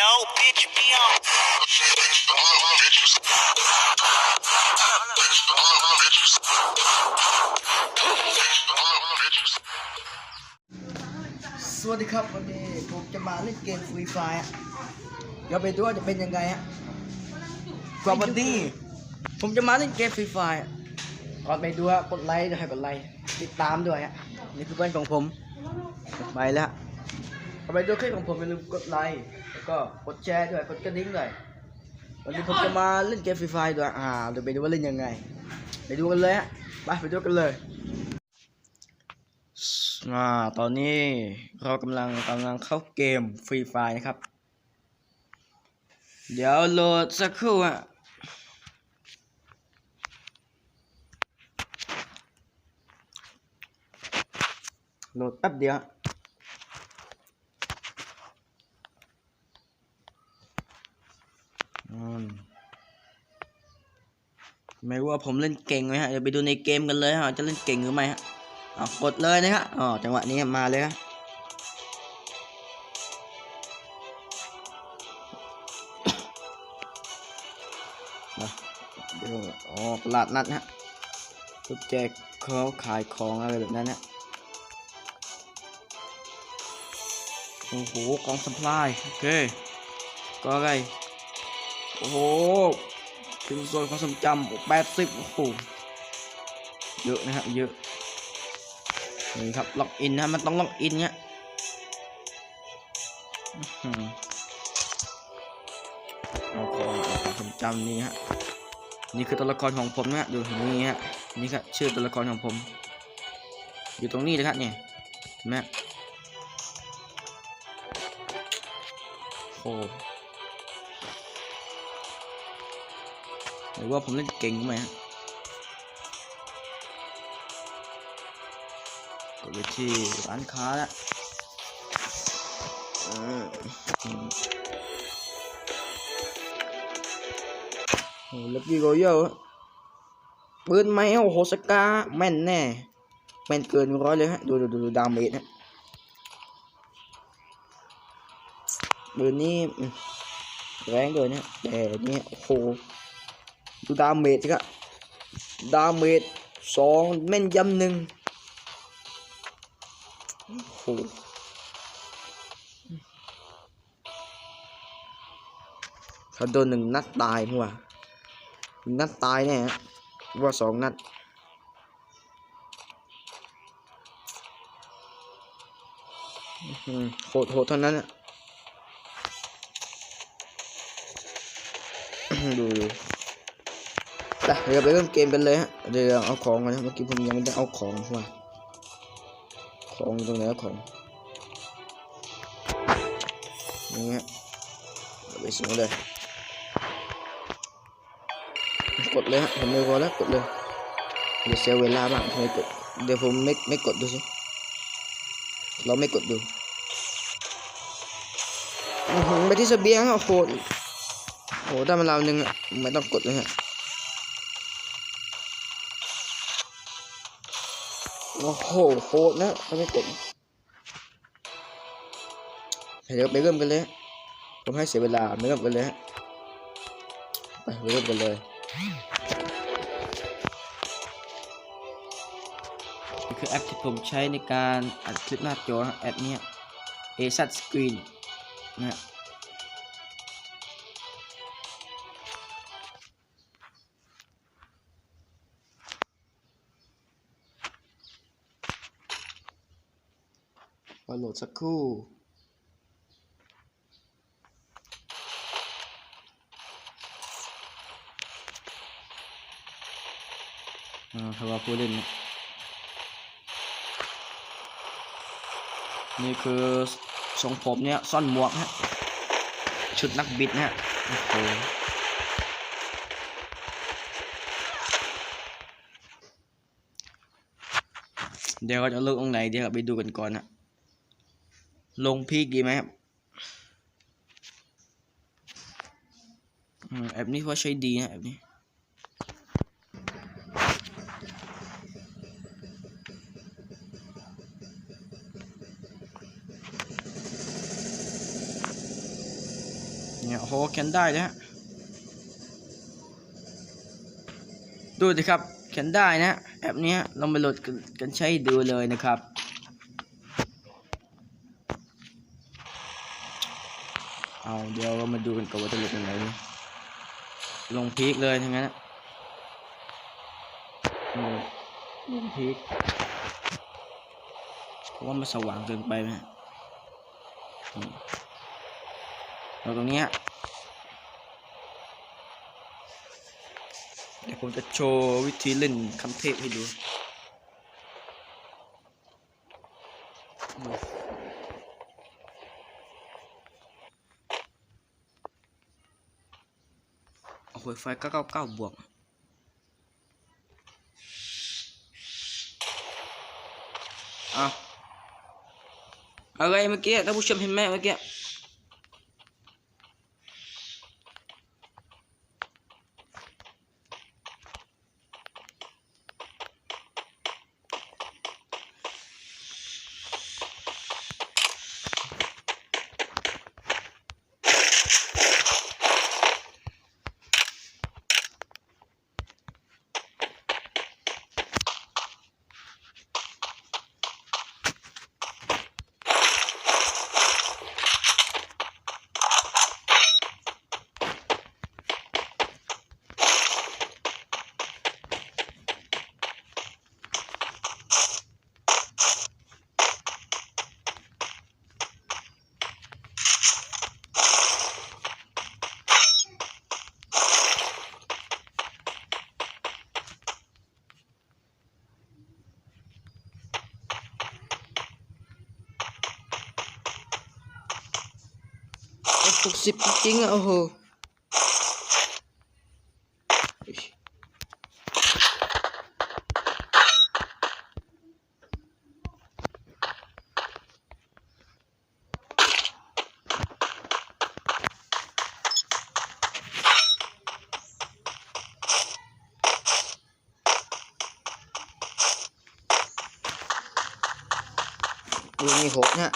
No, bitch, be on. Bitches. สวัสดีครับวันนี้ผมจะมาเล่นเกมฟรีไฟอะเดี๋ยวไปดูว่าจะเป็นยังไงฮะสวัสดีผมจะมาเล่นเกมฟรีไฟอะก่อนไปดูฮะกดไลค์ด้วยให้กดไลค์ติดตามด้วยฮะนี่คือเพื่อนของผมไปแล้ว ก่อนไปดูคลิปของผมอย่าลืมกดไลค์แล้วก็กดแชร์ด้วยกดกระดิ่งด้วยวันนี้ผมจะมาเล่นเกมฟรีไฟด้วยอ่าเดี๋ยวไปดูว่าเล่นยังไง ไปดูกันเลยฮะไปไปดูกันเลยอ่าตอนนี้เรากำลังกำลังเข้าเกมฟรีไฟนะครับ เดี๋ยวโหลดสักครู่อะโหลดแป๊บเดียวอืม ไม่รู้ว่าผมเล่นเก่งไหมฮะเดี๋ยวไปดูในเกมกันเลยฮะจะเล่นเก่งหรือไม่ฮะเอากดเลยนะฮะอ๋อจังหวะนี้มาเลยฮะมาเดี๋ยวอ๋อตลาดนัดฮะทุกแจกเขาขายของอะไรแบบนั้นฮะโอ้โหกองสัมพลายโอเคก็อะไรโอ้โห ถึงโซนความทรงจำแปดสิบโอ้โหเยอะนะฮะเยอะนี่ครับล็อกอินนะมันต้องล็อกอินเนี้ยเอาของความทรงจำนี่ฮะนี่คือตัวละครของผมนะฮะดูนี่ฮะนี่ครับชื่อตัวละครของผม อยู่ตรงนี้เลยครับเนี่ยเห็นไหมโอ้ หรือว่าผมเล่นเก่งไหมฮะกดไปที่ร้านค้าแล้วเออโอ้ลักกี้โรเยอร์ปืนไม้โอ้โหสกาแม่นแน่ แม่นเกินร้อยเลยฮะ ดูดูดูดูดาเมจฮะปืนนี้แรงเลยเนี่ยแต่เนี่ยโอ้โห ดูดาเมจครับดาเมจสองแม่นยำหนึ่งโอ้โหเขาโดนหนึ่งนัดตายมั้งวะหนึ่งนัดตายแน่ฮะว่าสองนัดโหดโหดเท่านั้นอะดูดู เดี๋ยวไปเริ่มเกมกันเลยฮะ เดี๋ยวเอาของกันนะ เมื่อกี้ผมยังไม่ได้เอาของว่ะของตรงไหนของนี่ฮะเดี๋ยวไปส่งเลย กดเลยฮะ ผมไม่รอแล้วกดเลย เดี๋ยวเสียเวลาบ้างทำไมกด เดี๋ยวผมไม่ไม่กดดูสิ เราไม่กดดูไปที่เสบียงอะโหดโหได้มาเราวหนึ่งอะ ไม่ต้องกดเลยฮะ โอ้โหโหดนะเขาไม่กดเดี๋ยวไปเริ่มกันเลยผมให้เสียเวลาไม่เริ่มกันเลยฮะไปเริ่มกันเลยนี่คือแอปที่ผมใช้ในการอัดคลิปหน้าจอแอปนี้ย a s a t Screen นะฮะ รอโหลดสักครู่ อ่าเพราะว่าผู้เล่นเนี่ยนี่คือทรงผมเนี่ยซ่อนหมวกฮะชุดนักบิดนะฮะโอ้โหเดี๋ยวเราจะเลือกตรงไหนเดี๋ยวไปดูกันก่อนนะ ลงพีกดีไหมครับอืมแอปนี้ว่าใช้ดีนะแอปนี้เนี่ยโหเขียนได้นะฮะดูสิครับเขียนได้นะแอปนี้ยเรามาโหลดกันใช้ดูเลยนะครับ เอาเดี๋ยวเรามาดูกันก่อนว่าจะลดยังไงนี่ลงพีคเลยทั้งนั้นลงพีคเพราะว่ามันสว่างเกินไปไหมอืมแล้วตรงเนี้ยเดี๋ยวผมจะโชว์วิธีเล่นคำเทพให้ดู เอาไฟไฟ999บวกเอาอะไรเมื่อกี้ท่านผู้ชมเห็นไหมเมื่อกี้ หกสิบจริงๆอ่ะโอ้โหดูนี่หกเนี่ย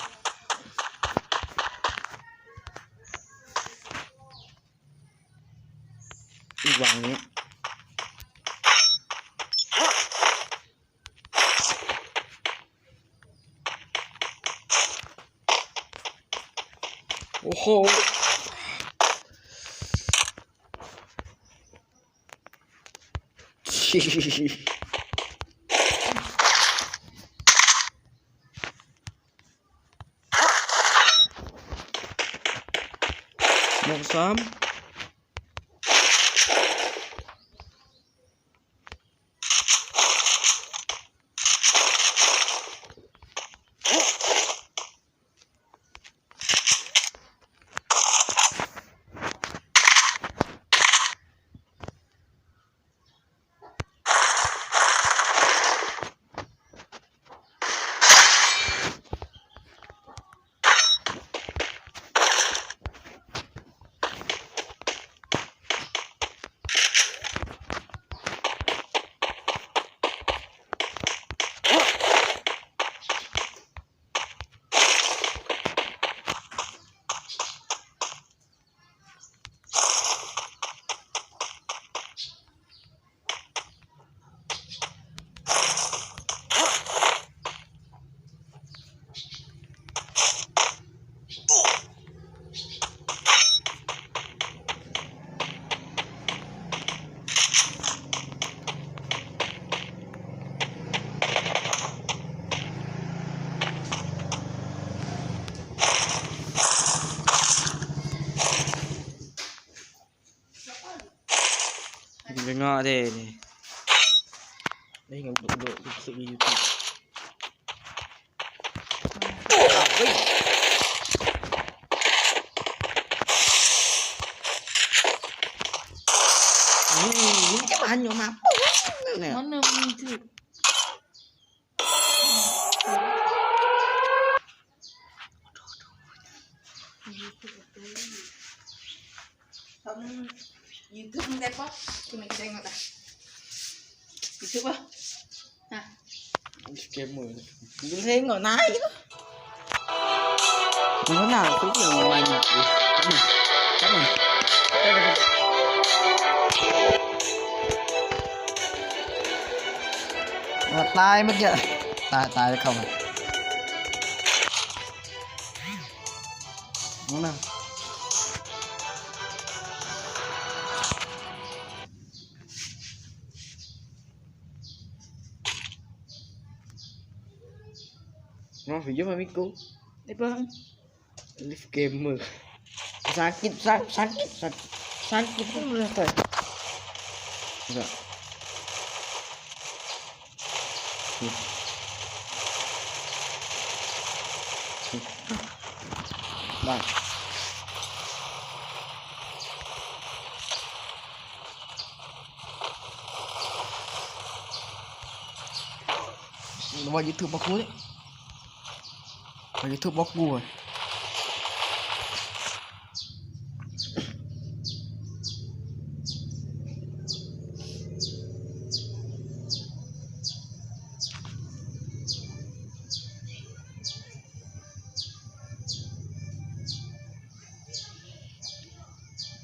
往年。哦吼！嘻嘻嘻嘻。Some. ngọ đề này. Đây là độ độ thực sự như youtube. Banyo mah mana muncul Aduh, aduh. YouTube đẹp quá. Tụi mình đánh vào đây YouTube quá. Nè Kem mùi Đứng thế ngồi nái chứ. Nó nào cũng là ngoài mặt đi Cắt này Cắt này Cắt này Mặt tay mất kìa. Tay, tay không à. Đúng nào? video Mamiku Diba? Leaf gamer Sakit, sak, sakit, sakit Sakit pun boleh tak? Enggak Bang Nó vào YouTube aku đấy Mấy cái thuốc bóc ngu rồi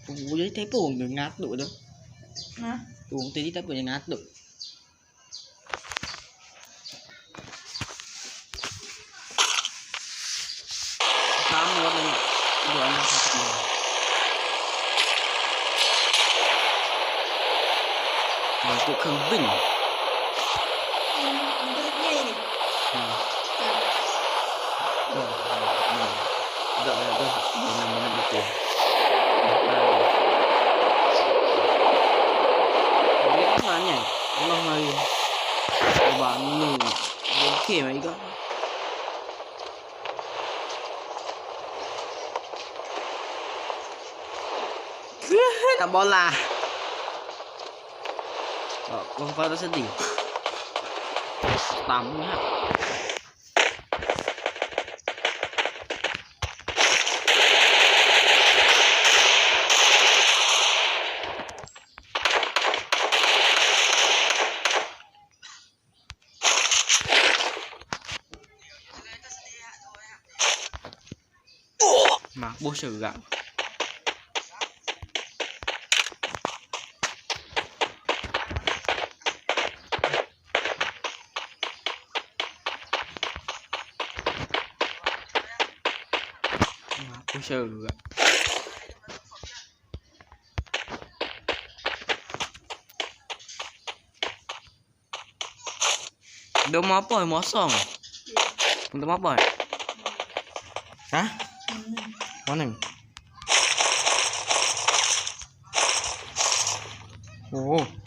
Ủa, thấy buồn ngát đủ đó Hả? Buồn tí tép buồn ngát đủ Mà cũng không bình Đợi là đợi Mình làm mình được tiền Biết mà nhỉ Nó hơi Bạn mình Đến kia mấy cơ Đã bỏ là ờ, con coi nó sẽ đỉnh. Tắm nhá mà bố sử gạo. Puxa o lugar. Deu uma apa? mó som. Não deu uma Oh.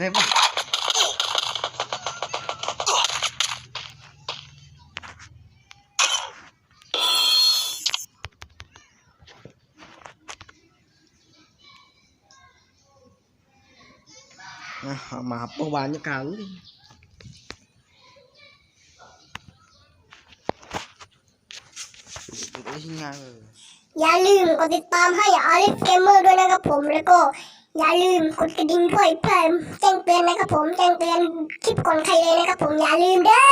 ได้เอามาประวานยกันอย่าลืมกดติดตามให้อลิฟเกมเมอร์ด้วยนะครับผมแล้วก็ อย่าลืมกดกระดิ่งเพื่อเพิ่มแจ้งเตือนนะครับผมแจ้งเตือนคลิปก่อนใครเลยนะครับผมอย่าลืมเด้อ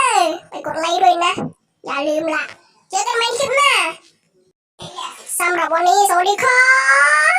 ไปกดไลค์ด้วยนะ อย่าลืมละเจอกันใหม่คลิปหน้าสำหรับวันนี้สวัสดีครับ